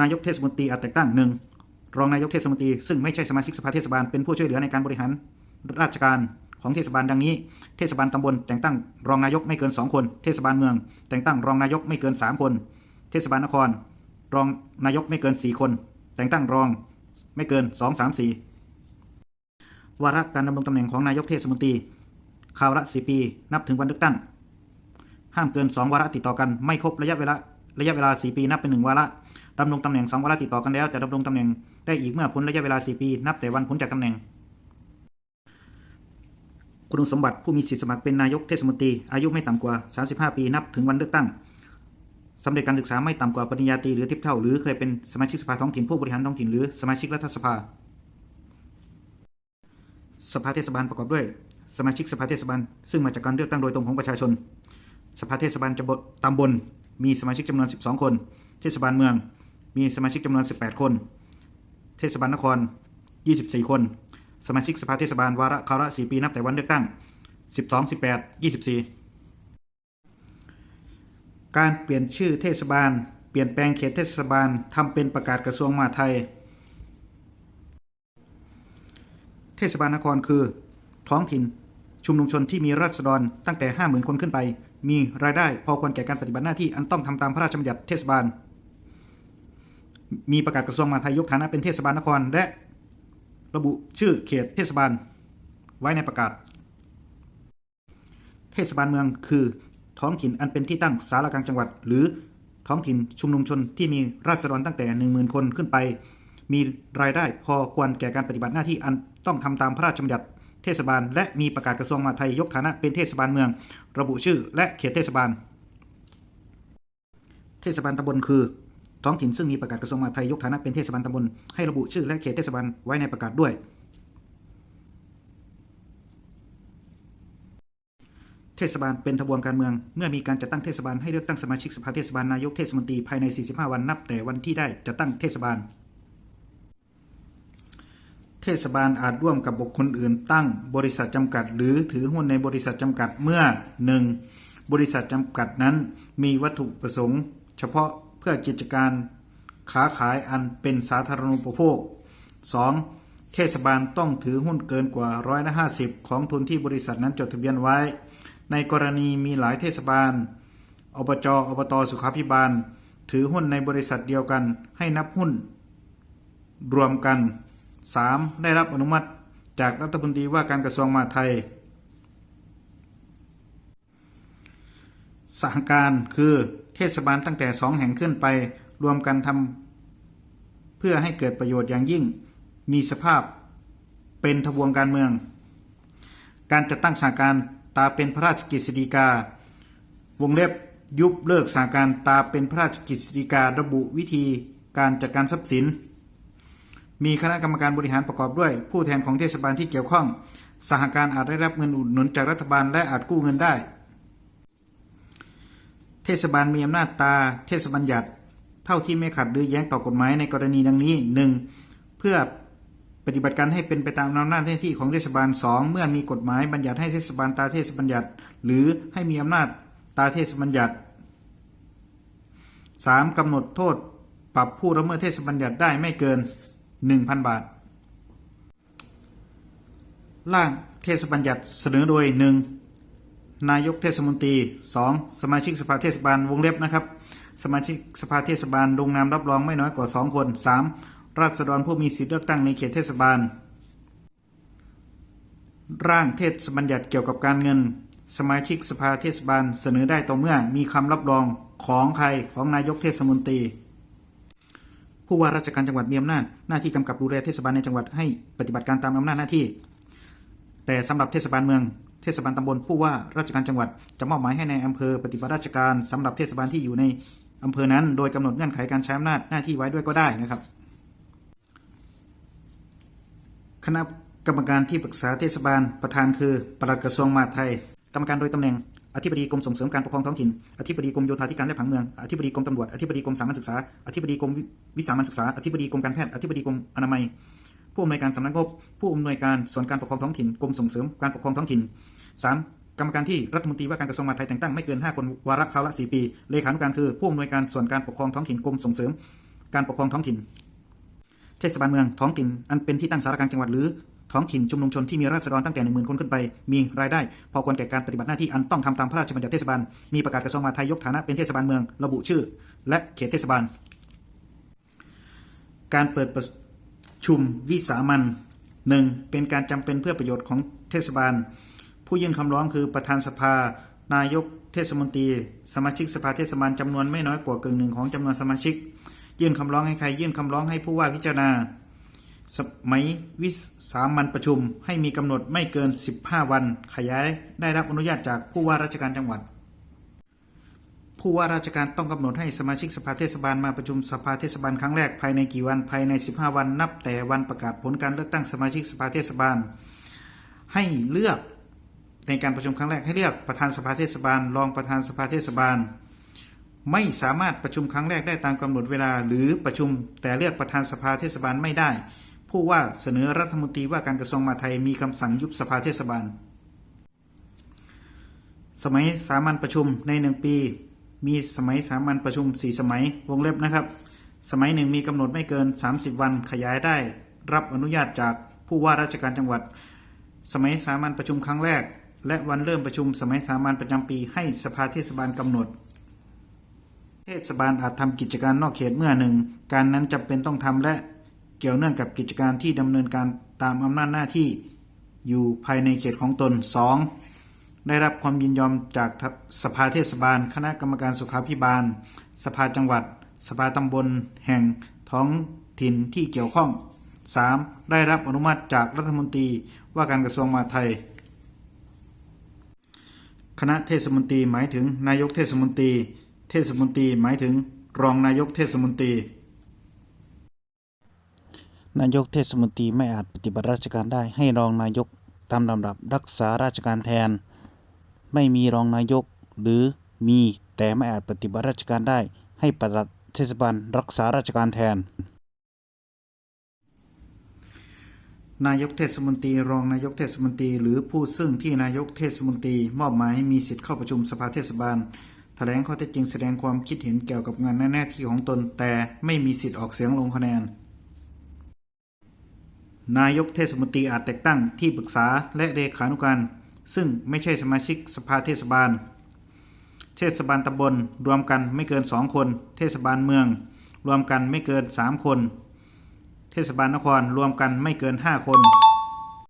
นายกเทศมนตรีอาจแต่งตั้งหนึ่งรองนายกเทศมนตรีซึ่งไม่ใช่สมาชิกสภาเทศบาลเป็นผู้ช่วยเหลือในการบริหารราชการของเทศบาลดังนี้ เทศบาลตำบลแต่งตั้งรองนายกไม่เกิน 2 คน เทศบาลเมือง แต่งตั้งรองนายกไม่เกิน 3 คน เทศบาลนคร รองนายกไม่เกิน 4 คน แต่งตั้งรองไม่เกิน 2 3 4 วาระการดำรงตำแหน่งของนายกเทศมนตรีคราวละ4ปี นับถึงวันเลือกตั้ง ห้ามเกิน 2 วาระติดต่อกัน ไม่ครบระยะเวลาระยะเวลา 4 ปีนับเป็น 1 วาระ ดำรงตำแหน่ง2วาระติดต่อกันแล้วจะดำรงตำแหน่งได้อีกเมื่อพ้นระยะเวลา 4 ปี นับแต่วันพ้นจากตำแหน่ง คุณสมบัติผู้มีสิทธิสมัครเป็นนายกเทศมนตรี อายุไม่ต่ำกว่า 35 ปี นับถึงวันเลือกตั้งสำเร็จการศึกษาไม่ต่ำกว่าปริญญาตรีหรือเทียบเท่า หรือเคยเป็นสมาชิกสภาท้องถิ่นผู้บริหารท้องถิ่นหรือสมาชิกรัฐสภา สภาเทศบาลประกอบด้วย สมาชิกสภาเทศบาล ซึ่งมาจากการเลือกตั้งโดยตรงของประชาชน สภาเทศบาลจำตำบลมีสมาชิกจำนวน 12 คน เทศบาลเมือง มีสมาชิกจำนวน 18 คน เทศบาลนคร 24 คน สมาชิกสภาเทศบาลวาระคราวละ4ปีนับแต่วันเลือกตั้ง 12 18 24 การเปลี่ยนชื่อเทศบาล เปลี่ยนแปลงเขตเทศบาลทำเป็นประกาศกระทรวงมหาดไทย เทศบาลนครคือ ท้องถิ่นชุมนุมชนที่มีราษฎรตั้งแต่ 50,000 คนขึ้นไป มีรายได้พอควรแก่การปฏิบัติหน้าที่อันต้องทำตามพระราชบัญญัติเทศบาล มีประกาศกระทรวงมหาดไทยยกฐานะเป็นเทศบาลนคร และระบุชื่อเขตเทศบาลไว้ในประกาศ เทศบาลเมืองคือท้องถิ่นอันเป็นที่ตั้งสารกลางจังหวัด หรือท้องถิ่นชุมนุมชนที่มีราษฎรตั้งแต่ 10,000 คนขึ้นไป มีรายได้พอควรแก่การปฏิบัติหน้าที่อันต้องทำตามพระราชบัญญัติเทศบาล และมีประกาศกระทรวงมหาดไทยยกฐานะเป็นเทศบาลเมือง ระบุชื่อและเขตเทศบาล เทศบาลตำบลคือ ท้องถิ่นซึ่งมีประกาศกระทรวงมหาดไทยยกฐานะเป็นเทศบาลตำบลให้ระบุชื่อและเขตเทศบาลไว้ในประกาศด้วย เทศบาลเป็นทบวงการเมือง เมื่อมีการจัดตั้งเทศบาลให้เลือกตั้งสมาชิกสภาเทศบาลนายกเทศมนตรีภายใน 45 วันนับแต่วันที่ได้จัดตั้งเทศบาล เทศบาลอาจร่วมกับบุคคลอื่น ตั้งบริษัทจำกัด หรือถือหุ้นในบริษัทจำกัดเมื่อ 1. บริษัทจำกัดนั้นมีวัตถุประสงค์ เฉพาะ พื่อกิจการค้าขายอันเป็นสาธารณูปโภค 2. เทศบาลต้องถือหุ้นเกินกว่าร้อยละห้าสิบของทุนที่บริษัทนั้นจดทะเบียนไว้ ในกรณีมีหลายเทศบาล อบจ อบต สุขาภิบาล ถือหุ้นในบริษัทเดียวกัน ให้นับหุ้น รวมกัน 3. ได้รับอนุมัติจากรัฐมนตรีว่าการกระทรวงมหาดไทย สหการคือ เทศบาลตั้งแต่สองแห่งขึ้นไป รวมกันทำเพื่อให้เกิดประโยชน์อย่างยิ่ง มีสภาพเป็นทบวงการเมือง การจัดตั้งสหการตาเป็นพระราชกฤษฎีกา วงเล็บยุบเลิกสหการตาเป็นพระราชกฤษฎีการะบุวิธีการจัดการทรัพย์สิน มีคณะกรรมการบริหารประกอบด้วย ผู้แทนของเทศบาลที่เกี่ยวข้อง สหการอาจได้รับเงินอุดหนุนจากรัฐบาลและอาจกู้เงินได้ ทศบาลมีอำนาจตา เทศบัญญัติ เท่าที่ไม่ขัดหรือแย้งต่อกฎหมายในกรณีดังนี้ 1. เพื่อปฏิบัติการให้เป็นไปตามอำนาจหน้าที่ของเทศบาล 2. เมื่อมีกฎหมายบัญญัติให้เทศบาลตาเทศบัญญัติ หรือให้มีอำนาจตาเทศบัญญัติ 3. กำหนดโทษปรับผู้ละเมิดเทศบัญญัติได้ไม่เกิน 1,000 บาท ร่างเทศบัญญัติเสนอโดย 1. นายกเทศมนตรี 2. สมาชิกสภาเทศบาลวงเล็บนะครับ สมาชิกสภาเทศบาลลงนามรับรองไม่น้อยกว่า 2 คน 3. ราษฎรผู้มีสิทธิเลือกตั้งในเขตเทศบาล ร่างเทศบัญญัติเกี่ยวกับการเงิน สมาชิกสภาเทศบาลเสนอได้ต่อเมื่อมีคำรับรองของใครของนายกเทศมนตรีผู้ว่าราชการจังหวัดมีอำนาจหน้าที่กำกับดูแลเทศบาลในจังหวัดให้ปฏิบัติการตามอำนาจหน้าที่ แต่สำหรับเทศบาลเมือง ศบาลตำบลผู้ว่าราชการจังหวัดจะมอบหมายให้ในอำเภอปฏิบัติราชการสำหรับเทศบาลที่อยู่ในอำเภอนั้น โดยกำหนดเงื่อนไขการใช้อำนาจหน้าที่ไว้ด้วยก็ได้นะครับ คณะกรรมการที่ปรึกษาเทศบาลประธานคือปลัดกระทรวงมหาดไทย กรรมการโดยตำแหน่งอธิบดีกรมส่งเสริมการปกครองท้องถิ่น อธิบดีกรมโยธาธิการและผังเมือง อธิบดีกรมตำรวจ อธิบดีกรมสามัญศึกษา อธิบดีกรมวิสามัญศึกษา อธิบดีกรมการแพทย์ อธิบดีกรมอนามัย ผู้อำนวยการสำนักงบ ผู้อำนวยการส่วนการปกครองท้องถิ่น กรมส่งเสริมการปกครองท้องถิ่น 3. กรรมการที่รัฐมนตรีว่าการกระทรวงมหาดไทยแต่งตั้งไม่เกิน 5 คนวาระคราวละ 4 ปี เลขานุการคือผู้อำนวยการส่วนการปกครองท้องถิ่นกรมส่งเสริม การปกครองท้องถิ่น เทศบาลเมืองท้องถิ่น อันเป็นที่ตั้งสารกลางจังหวัดหรือท้องถิ่นชุมนุมชนที่มีราษฎรตั้งแต่หนึ่งหมื่นคนขึ้นไป มีรายได้ พอควรแก่การปฏิบัติหน้าที่อันต้องทำตามพระราชบัญญัติเทศบาล มีประกาศกระทรวงมหาดไทยยกฐานะเป็นเทศบาลเมือง ระบุชื่อ และเขตเทศบาล การเปิดประชุมวิสามันหนึ่งเป็นการจำเป็นเพื่อประโยชน์ของเทศบาล ผู้ยื่นคำร้องคือประธานสภา นายกเทศมนตรี สมาชิกสภาเทศบาลจำนวนไม่น้อยกว่ากึ่งหนึ่งของจำนวนสมาชิก ยื่นคำร้องให้ใคร ยื่นคำร้องให้ผู้ว่าพิจารณา สมัยวิสามันประชุม ให้มีกำหนดไม่เกิน 15 วัน ขยายได้รับอนุญาตจากผู้ว่าราชการจังหวัด ผู้ว่าราชการต้องกำหนดให้สมาชิกสภาเทศบาลมาประชุมสภาเทศบาลครั้งแรกภายในกี่วันภายใน 15 วัน นับแต่วันประกาศผลการเลือกตั้งสมาชิกสภาเทศบาล ให้เลือก ในการประชุมครั้งแรกให้เลือกประธานสภาเทศบาล รองประธานสภาเทศบาล ไม่สามารถประชุมครั้งแรกได้ตามกำหนดเวลา หรือประชุมแต่เลือกประธานสภาเทศบาลไม่ได้ ผู้ว่าเสนอรัฐมนตรีว่าการกระทรวงมหาดไทยมีคำสั่งยุบสภาเทศบาล สมัยสามัญประชุมในหนึ่งปี มีสมัยสามัญประชุมสี่สมัยวงเล็บนะครับ สมัยหนึ่งมีกำหนดไม่เกิน 30 วันขยายได้ รับอนุญาตจากผู้ว่าราชการจังหวัด สมัยสามัญประชุมครั้งแรก และวันเริ่มประชุมสมัยสามัญประจำปีให้สภาเทศบาลกำหนด เทศบาลอาจทำกิจการนอกเขตเมื่อหนึ่ง การนั้นจำเป็นต้องทำและเกี่ยวเนื่องกับกิจการที่ดำเนินการตามอำนาจหน้าที่อยู่ภายในเขตของตน 2. ได้รับความยินยอมจากสภาเทศบาล คณะกรรมการสุขาภิบาล สภาจังหวัด สภาตำบล แห่งท้องถิ่นที่เกี่ยวข้อง 3. ได้รับอนุมัติจากรัฐมนตรีว่าการกระทรวงมหาดไทย คณะเทศมนตรีหมายถึงนายกเทศมนตรี เทศมนตรีหมายถึงรองนายกเทศมนตรี นายกเทศมนตรีไม่อาจปฏิบัติราชการได้ให้รองนายกตามลำดับรักษาราชการแทน ไม่มีรองนายก หรือมีแต่ไม่อาจปฏิบัติราชการได้ให้ปลัดเทศบาลรักษาราชการแทน นายกเทศมนตรี รองนายกเทศมนตรี หรือผู้ซึ่งที่นายกเทศมนตรี มอบหมายให้มีสิทธิ์เข้าประชุมสภาเทศบาล แถลงข้อเท็จจริงแสดงความคิดเห็นเกี่ยวกับงานหน้าที่ของตน แต่ไม่มีสิทธิ์ออกเสียงลงคะแนน นายกเทศมนตรีอาจแต่งตั้งที่ปรึกษาและเลขานุการ ซึ่งไม่ใช่สมาชิกสภาเทศบาล เทศบาลตำบลรวมกันไม่เกิน2คน เทศบาลเมือง รวมกันไม่เกิน3คน เทศบาลนครรวมกันไม่เกิน 5 คน